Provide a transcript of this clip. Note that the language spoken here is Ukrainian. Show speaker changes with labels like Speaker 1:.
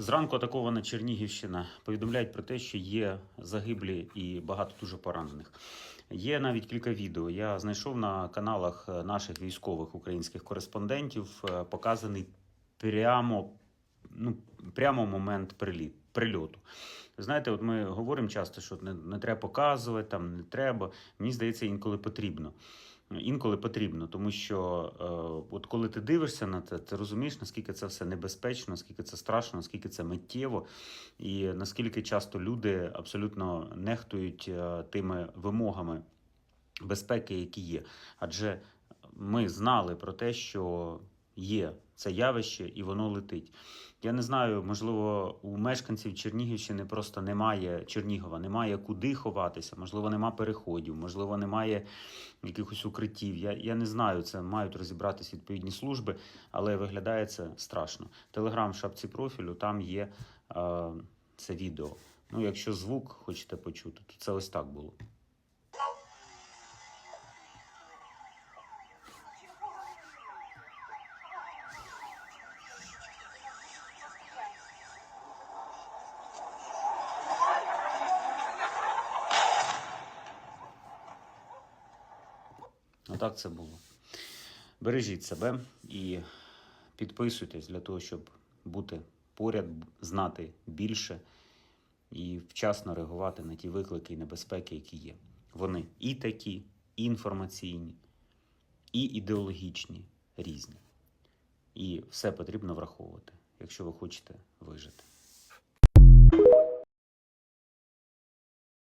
Speaker 1: Зранку атакована Чернігівщина. Повідомляють про те, що є загиблі і багато дуже поранених. Є навіть кілька відео. Я знайшов на каналах е, наших військових українських кореспондентів е, показаний прямо, ну, прямо момент приліт, прильоту. Знаєте, от ми говоримо часто, що не, не треба показувати, там не треба. Мені здається, інколи потрібно. Інколи потрібно, тому що е, от коли ти дивишся на це, ти розумієш, наскільки це все небезпечно, наскільки це страшно, наскільки це миттєво, і наскільки часто люди абсолютно нехтують е, тими вимогами безпеки, які є. Адже ми знали про те, що є це явище, і воно летить. Я не знаю, можливо, у мешканців Чернігівщини просто немає Чернігова, немає куди ховатися, можливо, нема переходів, можливо, немає якихось укриттів. Я, я не знаю, це мають розібратись відповідні служби, але виглядає це страшно. Телеграм в шапці профілю, там є е, це відео. Ну, якщо звук хочете почути, то це ось так було. Отак це було. Бережіть себе і підписуйтесь для того, щоб бути поряд, знати більше і вчасно реагувати на ті виклики і небезпеки, які є. Вони і такі, і інформаційні, і ідеологічні, різні. І все потрібно враховувати, якщо ви хочете вижити.